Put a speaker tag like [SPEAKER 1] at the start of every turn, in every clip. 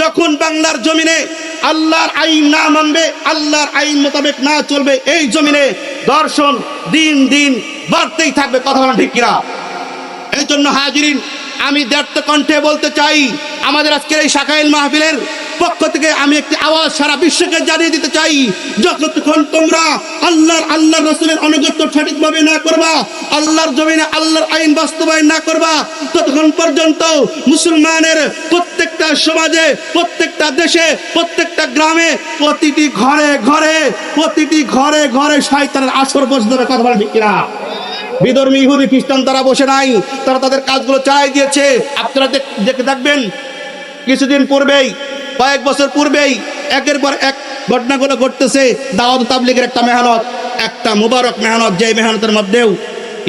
[SPEAKER 1] যখন বাংলার জমিনে আল্লাহর আইন না মানবে, আল্লাহর আইন মোতাবেক না চলবে, এই জমিনে দর্শন দিন দিন বাড়তেই থাকবে, কথা ঠিক কিনা? এই জন্য হাজিরিন, আমি দ্ব্যর্থ কণ্ঠে বলতে চাই, আমাদের আজকের এই শাখাইল মাহফিলের পক্ষ থেকে আমি একটি আওয়াজ সারা বিশ্বকে জানিয়ে দিতে চাই, যতক্ষণ তোমরা আল্লাহর আল্লাহর রসুলের অনুগত্য সঠিকভাবে না করবা, আল্লাহর জমিনে আল্লাহর আইন বাস্তবায়ন না করবা, ততক্ষণ পর্যন্ত মুসলমানের প্রত্যেকটা সমাজে, প্রত্যেকটা দেশে, প্রত্যেকটা গ্রামে, প্রতিটি ঘরে ঘরে, প্রতিটি ঘরে ঘরে শয়তানের আসর বসে দেবে কথা বলে কিনা? বিধর্মী ইহুদি, খ্রিস্টান তারা বসে নাই, তারা তাদের কাজগুলো চালাই দিয়েছে। আপনারা দেখে থাকবেন, কিছুদিন পূর্বেই, কয়েক বছর পূর্বেই, একের পর এক ঘটনাগুলো ঘটতেছে, দাওয়াত তাবলিগের একটা মেহনত, একটা মুবারক মেহনত যে মেহনতের মধ্যেও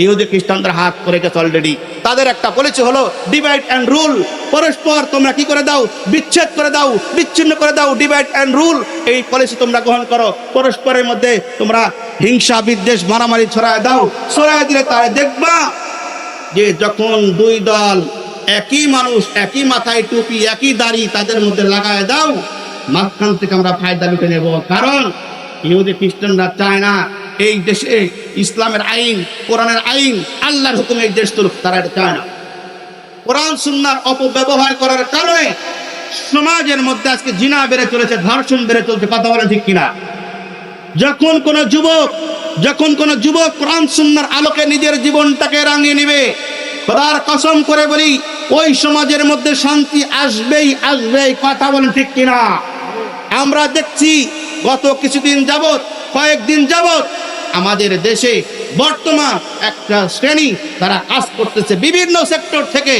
[SPEAKER 1] ইহুদি খ্রিস্টানদের হাত করে গেছে অলরেডি তাদের একটা পলিসি হলো ডিভাইড অ্যান্ড রুল পরস্পর তোমরা কি করে দাও? বিচ্ছেদ করে দাও, বিচ্ছিন্ন করে দাও ডিভাইড অ্যান্ড রুল এই পলিসি তোমরা গ্রহণ করো। পরস্পরের মধ্যে তোমরা হিংসা, বিদ্বেষ, মারামারি ছড়ায় দাও। ছড়ায় দিলে তারা দেখবা যে যখন দুই দল একই মানুষ, একই মাথায় টুপি, একই দাড়ি তাদের মধ্যে লাগায় দাও, মাঝখান থেকে আমরা ফায়দা লুটে নেব। কারণ ইহুদি খ্রিস্টানরা চায় না এই দেশে ইসলামের আইন, কোরআনের আইন, আল্লাহর হুকুম এই দেশ তুলুক, তারা এটা চায় না। কোরআন সুন্নার অপব্যবহার করার কারণে সমাজের মধ্যে আজকে জিনা বেড়ে চলেছে, ধর্ষণ বেড়ে চলছে, কথা বলেন ঠিক কিনা? যখন কোন যুবক, যখন কোন যুবক কোরআন সুন্নার আলোকে নিজের জীবনটাকে রাঙিয়ে নেবে, খোদার কসম করে বলি, ওই সমাজের মধ্যে শান্তি আসবেই আসবেই, কথা বলেন ঠিক কিনা? আমরা দেখছি, গত কিছুদিন যাবত কয়েকদিন যাবত আমাদের দেশে বর্তমান একটা শ্রেণি তারা কাজ করতেছে বিভিন্ন সেক্টর থেকে।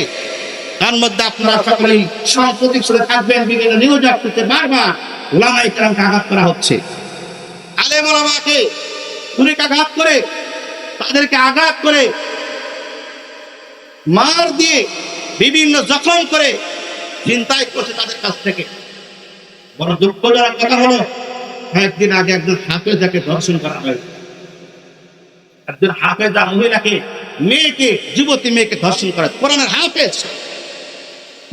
[SPEAKER 1] তার মধ্যে আপনারা সকলেই সাম্প্রতিক শুনে থাকবেন বিভিন্ন নিউজ আসতেছে বারবার ওলামা ইকরামকে আঘাত করা হচ্ছে। আলেম ওলামাকে ছুরিকে আঘাত করে তাদেরকে আঘাত করে মার দিয়ে বিভিন্ন জখম করে চিন্তায় করছে তাদের কাছ থেকে। বড় দুঃখজনক কথা হলো কয়েকদিন আগে একজন হাফেজাকে দর্শন করা হয়েছে। একজন হাফেজা মহিলাকে, মেয়েকে, যুবতী মেয়েকে ধর্ষণ করা। কোরআনের হাফেজ।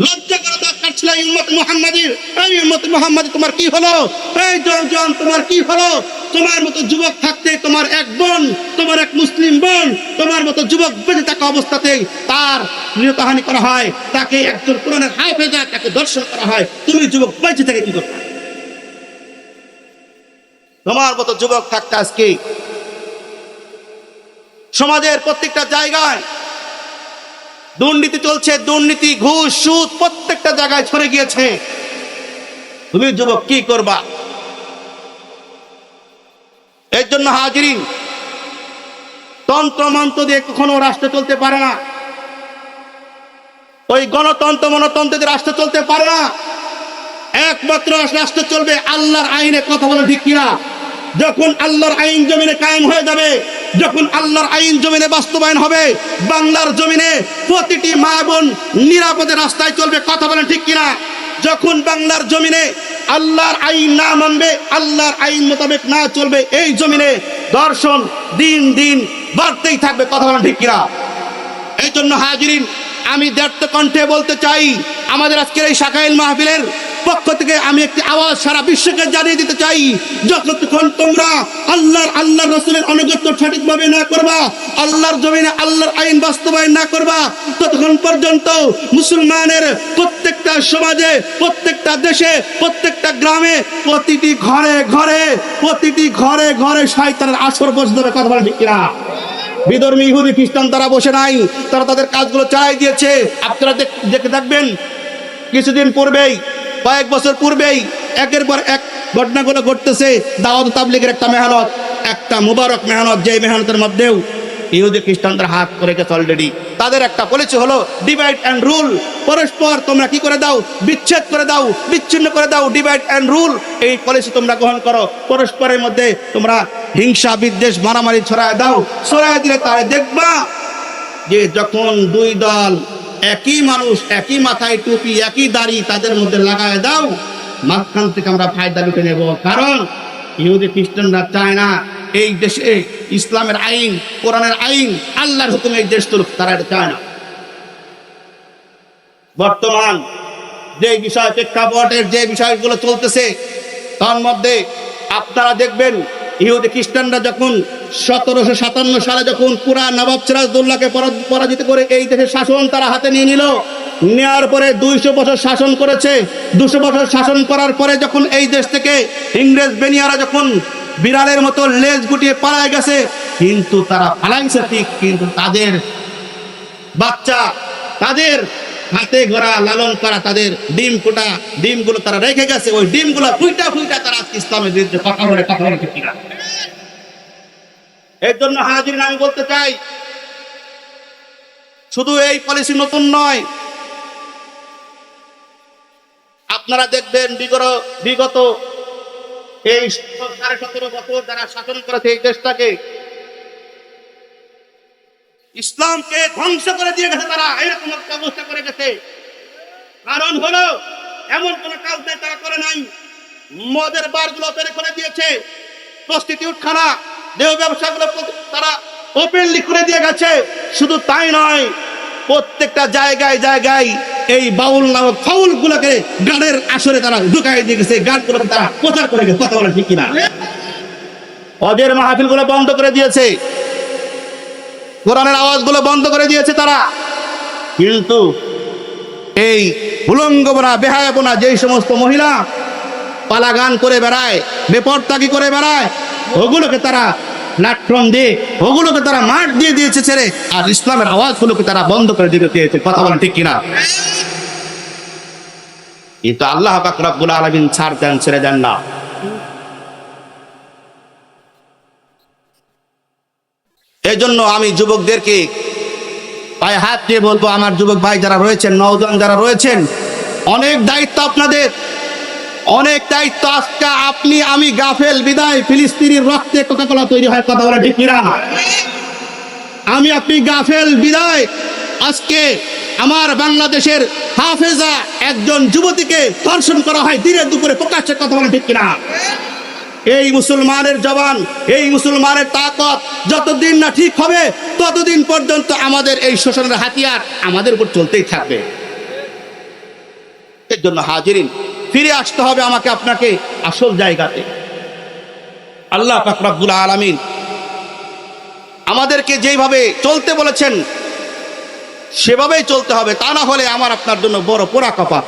[SPEAKER 1] লজ্জা করা দরকার ছিল এই উম্মত মুহাম্মাদির। এই মুহাম্মাদি, তোমার কি হলো? এই জন তোমার কি হলো? তোমার মতো যুবক থাকতে তোমার এক বোন, তোমার এক মুসলিম বোন, তোমার মতো যুবক বেঁচে থাকা অবস্থাতেই তার নিহতহানি করা হয়। তাকে একজন কোরআনের হাফেজা তাকে দর্শন করা হয়। তুমি যুবক বেঁচে থেকে কি করতে? তোমার মতো যুবক থাকতে আজকে সমাজের প্রত্যেকটা জায়গায় দুর্নীতি চলছে, দুর্নীতি, ঘুষ, সুদ প্রত্যেকটা জায়গায় ছড়ে গিয়েছে। তুমি যুবক, কি করবা? এর জন্য হাজিরিন তন্ত্র মন্ত্র দিয়ে কখনো রাষ্ট্র চলতে পারে না। ওই গণতন্ত্র মনতন্ত্র দিয়ে রাষ্ট্র চলতে পারে না। একমাত্র রাষ্ট্র চলবে আল্লাহর আইনে কথা বলে ঠিক কিনা? যখন আল্লাহর আইন জমিনে কায়েম হয়ে যাবে যখন আল্লাহর আইন জমিনে বাস্তবায়ন হবে, বাংলার জমিনে প্রতিটি মা বোন নিরাপদে রাস্তায় চলবে, কথা বলেন ঠিক কিনা? যখন বাংলার জমিনে আল্লাহর আইন না মানবে, আল্লাহর আইন মোতাবেক না চলবে, এই জমিনে দর্শন দিন দিন বাড়তেই থাকবে, কথা বলেন ঠিক কিনা? এই জন্য হাজিরিন, আমি দ্ব্যর্থ কণ্ঠে বলতে চাই, আমাদের আজকের এই শাখাইল মাহফিলের পক্ষ থেকে আমি একটি আওয়াজ সারা বিশ্বকে জানিয়ে দিতে চাই, যতক্ষণ তোমরা আল্লাহর আল্লাহর রসুলের অনুগত্য সঠিকভাবে না করবা, আল্লাহর জমিনে আল্লাহর আইন বাস্তবায়ন না করবা, ততক্ষণ পর্যন্ত মুসলমানের প্রত্যেকটা সমাজে, প্রত্যেকটা দেশে, প্রত্যেকটা গ্রামে, প্রতিটি ঘরে ঘরে, প্রতিটি ঘরে ঘরে শয়তানের আসর বসে কথা বলে কিনা? বিধর্মী ইহুদি, খ্রিস্টান তারা বসে নাই, তারা তাদের কাজগুলো চালাই দিয়েছে। আপনারা দেখে থাকবেন, কিছুদিন পূর্বেই কয়েক বছর পূর্বেই একের পর এক ঘটনাগুলো ঘটতেছে দাওয়াত তাবলিগের একটা মেহনত, একটা মুবারক মেহনত যে মেহনতের মধ্যেও ইহুদি খ্রিস্টানদের হাত করে গেছে অলরেডি তাদের একটা পলিসি হলো ডিভাইড অ্যান্ড রুল পরস্পর তোমরা কি করে দাও? বিচ্ছেদ করে দাও, বিচ্ছিন্ন করে দাও ডিভাইড অ্যান্ড রুল এই পলিসি তোমরা গ্রহণ করো। পরস্পরের মধ্যে তোমরা হিংসা, বিদ্বেষ, মারামারি ছড়ায় দাও। ছড়ায় দিলে তারা দেখবা যে যখন দুই দল একই মানুষ, একই মাথায় টুপি, একই দাড়ি তাদের মধ্যে লাগায় দাও, মাঝখান থেকে আমরা ফায়দা লুটে নেব। কারণ ইহুদি, খ্রিস্টানরা চায় না এই দেশে ইসলামের আইন, কোরআনের আইন, আল্লাহর হুকুম এই দেশ তুলুক, তারা এটা চায় না। বর্তমান যে বিষয় প্রেক্ষাপটের যে বিষয়গুলো চলতেছে, তার মধ্যে আপনারা দেখবেন ইহুদি খ্রিস্টানরা যখন সতেরোশো সাতান্ন সালে যখন পুরা নবাব সিরাজদৌল্লাহকে পরা- পরাজিত করে এই দেশের শাসন তারা হাতে নিয়ে নিল নেওয়ার পরে দুইশো বছর শাসন করেছে। দুশো বছর শাসন করার পরে যখন এই দেশ থেকে ইংরেজ বেনিয়ারা যখন বিড়ালের মতো লেজ গুটিয়ে পালায় গেছে, কিন্তু তারা পালাইছে ঠিক, কিন্তু তাদের বাচ্চা, তাদের হাতে ঘোরা লালন করা তাদের ডিম ফোটা ডিমগুলো তারা রেখে গেছে। ওই ডিমগুলো ফুইটা ফুইটা তারা আজকে ইসলামের বিরুদ্ধে কথা বলে কথা বলে এর জন্য হাজির আমি বলতে চাই, শুধু এই পলিসি নতুন নয়। আপনারা দেখবেন বিগত বিগত এই সতেরো বছর যারা শাসন করেছে এই দেশটাকে ইসলামকে ধ্বংস করে দিয়ে গেছে তারা, এরকম একটা অবস্থা করে গেছে। কারণ হলো, এমন কোন কাজ নাই, তারা করে নাই। মদের বারগুলো তৈরি করে দিয়েছে। প্রস্টিটিউট খানা দেহ ব্যবসাগুলো তারা ওপেনলি করে দিয়ে গেছে। শুধু তাই নয়, প্রত্যেকটা জায়গায় জায়গায় এই বাউল নামক ফাউল গুলোকে গানের আসরে তারা ঢুকাই দিয়ে গেছে। গান গুলোকে তারা প্রচার করে গেছে। কথা বলে ঠিক কিনা? ওদের মাহফিলগুলো বন্ধ করে দিয়েছে। কোরআনের আওয়াজগুলো বন্ধ করে দিয়েছে তারা। কিন্তু এই উলঙ্গবনা বেহায়াপনা যেই সমস্ত মহিলা পালাগান করে বেড়ায় বেপরতাকি করে বেড়ায় ওগুলোকে তারা প্ল্যাটফর্ম দিয়ে ওগুলোকে তারা মাঠ দিয়ে দিয়েছে ছেড়ে আর ইসলামের আওয়াজগুলোকে তারা বন্ধ করে দিতে দিয়েছে কথা বলেন ঠিক কিনা? কিন্তু আল্লাহ পাক রব্বুল আলামিন ছাড় দেন ছেড়ে দেন না। এই জন্য আমি যুবকদেরকে, পায়ে হাত দিয়ে বলব, আমার যুবক ভাই যারা রয়েছেন নওজোয়ান যারা রয়েছেন, অনেক দায়িত্ব আপনাদের, অনেক দায়িত্ব আজকে আপনি, আমি গাফেল, বিদায়, ফিলিস্তিনির রক্তে কোকাকোলা তৈরি হয়, কথা বলা ঠিক কিনা? আমি আপনি গাফেল, বিদায়, আজকে আমার বাংলাদেশের হাফেজা একজন যুবতীকে ধর্ষণ করা হয়, দিনের দুপুরে প্রকাশ্যে কথা বলা ঠিক কিনা? এই মুসলমানের জবান, এই মুসলমানের তাকত যতদিন না ঠিক হবে, ততদিন পর্যন্ত আমাদের এই শোষণের হাতিয়ার আমাদের উপর চলতেই থাকবে। এর জন্য হাজিরিন, ফিরে আসতে হবে আমাকে আপনাকে আসল জায়গাতে। আল্লাহ ফাকরাবুল আলমিন আমাদেরকে যেইভাবে চলতে বলেছেন, সেভাবেই চলতে হবে। তা না হলে আমার আপনার জন্য বড় পোড়া কপা